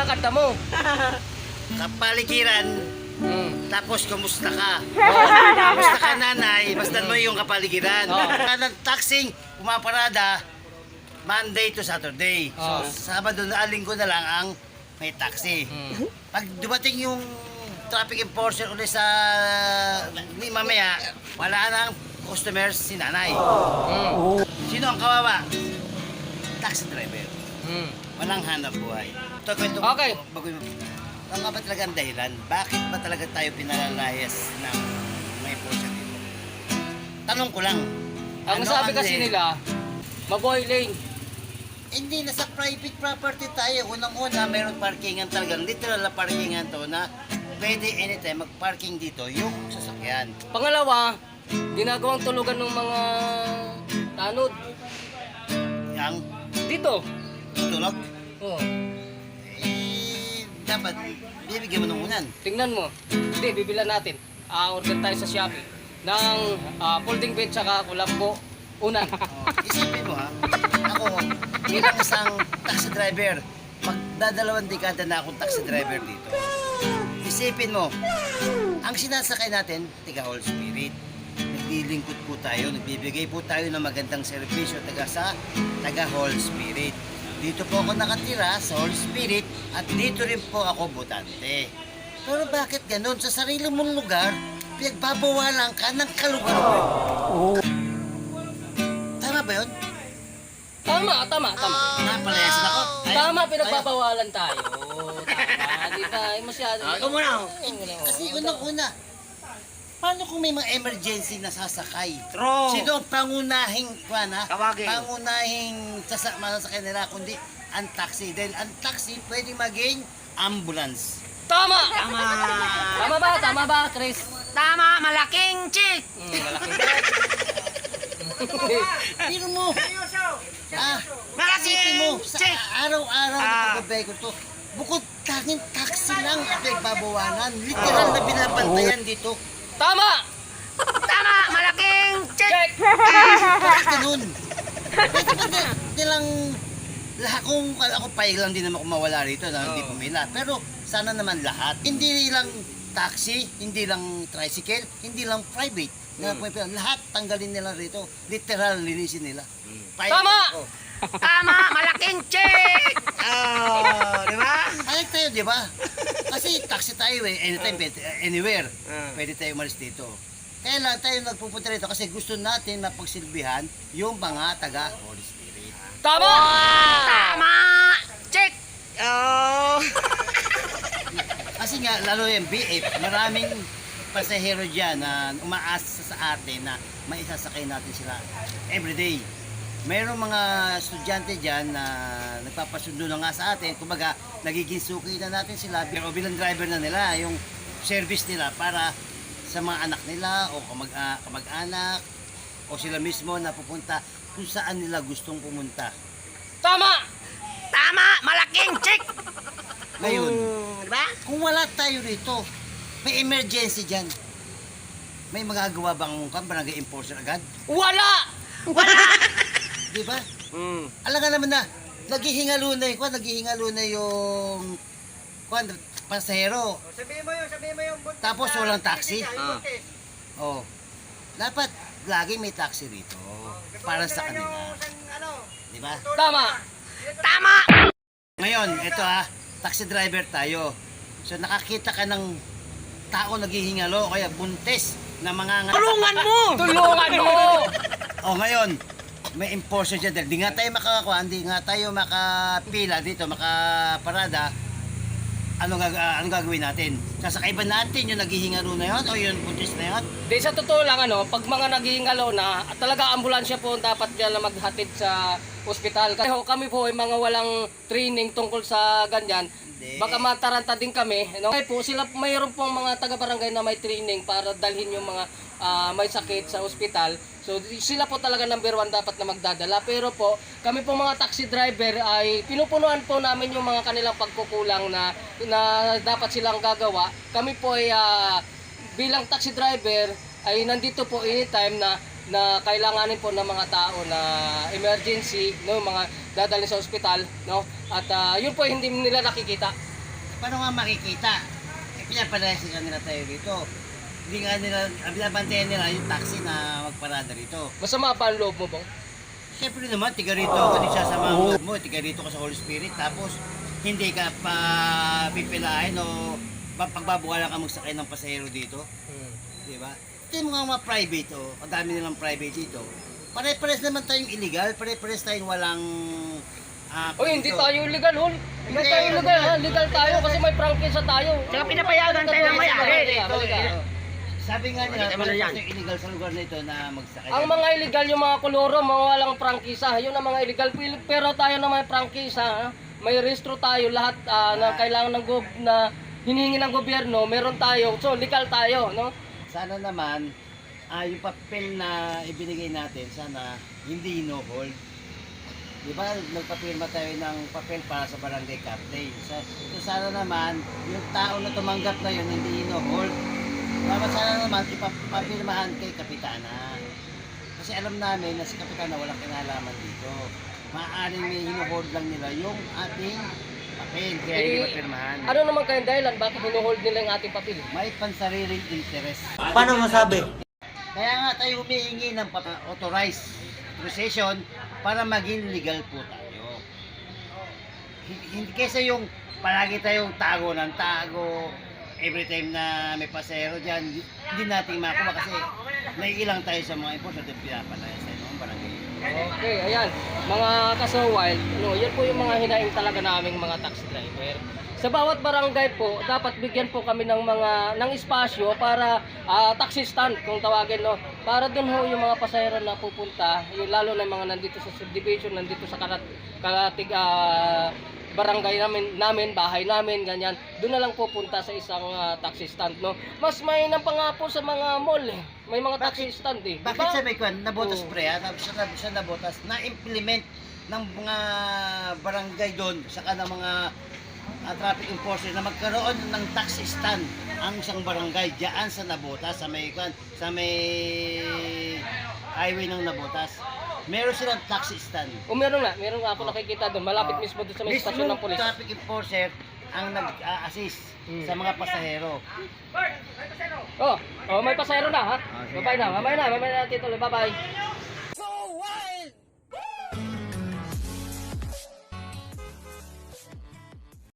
kinakanta mo? Kapaligiran, Hmm. tapos kumusta ka? Kumusta ka nanay? Basta mo yung kapaligiran. Oo. Kada taxing, pumaparada, Monday to Saturday. Oo. So, Sabado na linggo na lang ang may taxi. Hmm. Pag dumating yung traffic enforcer ulit sa ni mamaya, wala nang customers si nanay. Hmm. Sino ang kawawa? Taxi driver. Hmm. Walang hanap buhay. Ito, kwento Okay. Bago, ano nga ba talaga ang dahilan? Bakit ba talaga tayo pinalalayas ng may portion dito? Tanong ko lang. Ang ano sabi kasi li- nila, maboy lane. Hindi, nasa private property tayo. Unang-una, mayroon parkingan talagang literal na parkingan to na pwede anytime mag-parking dito yung sasakyan. Pangalawa, ginagawang tulugan ng mga tanod. Yang Dito. Tulog, Oh. eh, dapat bibigyan mo ng unan. Tingnan mo. Hindi, bibilan natin. Ah, order tayo sa Shopee ng ah, folding bed tsaka kulambo. Una. Oh, isipin mo ha, ako bilang isang taxi driver, magdadalawang dekada na akong taxi driver dito. Isipin mo, ang sinasakay natin, tiga Whole Spirit. Naglilingkod po tayo, nagbibigay po tayo ng magandang serbisyo taga sa taga Whole Spirit. Dito po ako nakatira sa Whole Spirit at dito rin po ako butante. Pero bakit ganun? Sa sarili mong lugar, pinagbabawalan ka ng kalugar mo. Tama ba yun? Tama, tama, tama. Napalayasan ako. Ay, Tama, pinagbabawalan tayo. Tama, di tayo masyado. Ako muna. Hindi, Kasi unang-una, paano kung may mga emergency na sasakay? True. Sino ang pangunahing, kuwan ha? Tawagin. Pangunahing sasa, masasakay nila, kundi ang taxi. Dahil ang taxi pwede maging ambulance. Tama! Tama. Tama ba? Tama ba, Chris? Tama, malaking chick. Hmm, malaking Pero mo, ah, Malaking isipin mo, sa chick. araw-araw na Ah. pagbabay ko to, bukod tanging taxi lang ang pinagbabawalan. Literal na binabantayan dito. Tama! Tama, malaking chick. Check! Bakit ganun? Pwede ba di- nilang lahat kung ako payag lang din naman kung mawala rito na hindi Oo. pumila. Pero sana naman lahat. Hindi lang taxi, hindi lang tricycle, hindi lang private. Na pumipila. Lahat tanggalin nila rito. Literal linisin nila. Payag Tama! ako. Tama, malaking chick. Oh, di ba? Payag tayo, di ba? Kasi taxi tayo eh. Anytime, pwede- anywhere. Ah. Pwede tayo umalis dito. Kaya lang tayo nagpupunta rito kasi gusto natin mapagsilbihan yung mga taga Holy Spirit. Tama! Tama, chick. Oh. Kasi nga, lalo yung BF, maraming pasahero dyan na umaasa sa atin na maisasakay natin sila everyday. Mayroong mga estudyante dyan na nagpapasundo na nga sa atin, kumbaga nagiging suki na natin sila o bilang driver na nila yung service nila para sa mga anak nila o kamag, ah, kamag-anak o sila mismo na pupunta kung saan nila gustong pumunta. Tama! Tama, malaking chick. Ngayon, Mm, di ba? Kung wala tayo rito, may emergency dyan. May magagawa bang barangay enforcer agad? Wala! Di ba? Mm. Alam nga naman na, naghihingalo na yung, kwan, naghihingalo na yung kwan, pasahero. Sabihin mo yun, sabihin mo yung buntis Tapos na- walang taxi? buntis. Oh. Dapat lagi may taxi rito para sa kanila. Ano? Di ba? Tama! Tama. Ngayon, ito ha, taxi driver tayo. So nakakita ka ng tao naghihingalo kaya buntis na mga Tulungan mo. Tulungan mo! O ngayon, may enforcer dyan dahil di nga tayo makakakuha, hindi nga tayo makapila dito, makaparada. Ano, gag ah, ano gagawin natin? Sasakay ba natin yung naghihingalo na yun o yung buntis na yun? Di sa totoo lang ano, pag mga naghihingalo na, talaga ambulansya po ang dapat dyan na maghatid sa ospital. Kasi kami po ay mga walang training tungkol sa ganyan. Hindi. Baka mataranta din kami. No? Kaya po, sila, mayroon pong mga taga-barangay na may training para dalhin yung mga ah, may sakit sa ospital. So sila po talaga number one dapat na magdadala. Pero po, kami po mga taxi driver ay pinupunuan po namin yung mga kanilang pagkukulang na, na dapat silang gagawa. Kami po ay ah, bilang taxi driver ay nandito po anytime na na kailanganin po ng mga tao na emergency, no, mga dadalhin sa ospital, no? At ah, yun po hindi nila nakikita. paano nga makikita? Eh, pinapalayasin ka nila tayo rito. Hindi nga nila, ang binabantayan nila yung taxi na magparada rito. Masama pa ang loob mo, bang? Siyempre naman, tiga rito ka din siya sa mga mo, tiga rito ka sa Holy Spirit, tapos hindi ka pa pipilahin o pa- pagbabukalan ka magsakay ng pasahero dito. Hmm. Di ba? Ito yung mga, mga private, oh. Ang dami nilang private dito. Pare-pares naman tayong illegal, pare-pares tayong walang... ah, Uy, hindi dito. tayo illegal, hol. Hindi Hindi, tayo illegal, ha? Legal tayo kasi may prangkisa tayo. Tsaka pinapayagan tayo ng may-ari. Sabi nga mo na yan. yung illegal sa lugar na ito na magsakay. Ang mga illegal yung mga koloro, mga walang prangkisa, yun ang mga illegal. Pero tayo na may prangkisa, ha? may restro tayo lahat ah, na kailangan ng gob na hinihingi ng gobyerno, meron tayo. So legal tayo, no? Sana naman, ah, yung papel na ibinigay natin, sana hindi no-hold. Di ba, nagpapirma tayo ng papel para sa barangay captain. Sa, so sana naman, yung tao na tumanggap na yun, hindi no-hold. Dapat sana naman, ipapirmahan kay kapitana. Kasi alam namin na si kapitana walang kinalaman dito. Maaaring may hinuhold lang nila yung ating papel, kaya hindi Eh, mapirmahan. Ano naman kayong dahilan? Bakit hinuhold nila yung ating papel? May pansariling interest. Paano masabi? Kaya nga tayo humihingi ng authorized authorization para maging legal po tayo. Hi- Hindi kaysa yung palagi tayong tago ng tago, every time na may pasero dyan, di- hindi natin makuha kasi naiilang tayo sa mga import at pinapalaya sa. Okay, ayan. Mga kasawal, ano, yan po yung mga hinaing talaga naming mga taxi driver. Sa bawat barangay po, dapat bigyan po kami ng mga ng espasyo para ah, taxi stand kung tawagin no. Para doon ho yung mga pasahero na pupunta, yung lalo na yung mga nandito sa subdivision, nandito sa karat karatig ah, barangay namin, namin, bahay namin, ganyan. Doon na lang pupunta sa isang ah, taxi stand, no. Mas may nang pa nga po sa mga mall, eh. May mga taxi stand eh. Bakit Diba? sabi ko, nabotas Oo. pre, ha? Na- siya, na- siya nabotas, na-implement ng mga barangay doon, saka ng mga ah, traffic enforcer na magkaroon ng taxi stand ang isang barangay diyan sa Nabotas, sa may, sa may highway ng Nabotas. Meron silang taxi stand. O meron nga, meron nga ako nakikita doon, malapit Ah. mismo doon sa may Mismong stasyon ng polis. traffic enforcer ang nag-assist Hmm. sa mga pasahero. Oh, oh, may pasahero na ha. Ah, sige. Bye-bye na, mamaya na, mamaya na tito, bye-bye.